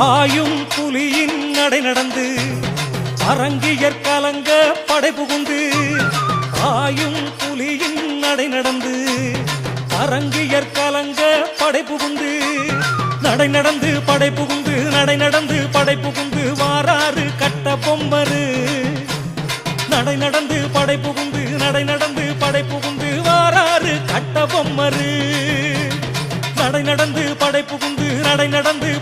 பாயும் புலியின் நடை நடந்து அரங்கியற் கலங்க படை புகுந்து பாயும் புலியின் நடை நடந்து அரங்கியற் கலங்க படை புகுந்து நடை நடந்து படை புகுந்து நடை நடந்து படை புகுந்து வாராறு கட்ட பொம்பரு நடை நடந்து படை புகுந்து நடை நடந்து படை புகுந்து வாராறு கட்ட பொம்மரு. நடை நடந்து படை புகுந்து நடை நடந்து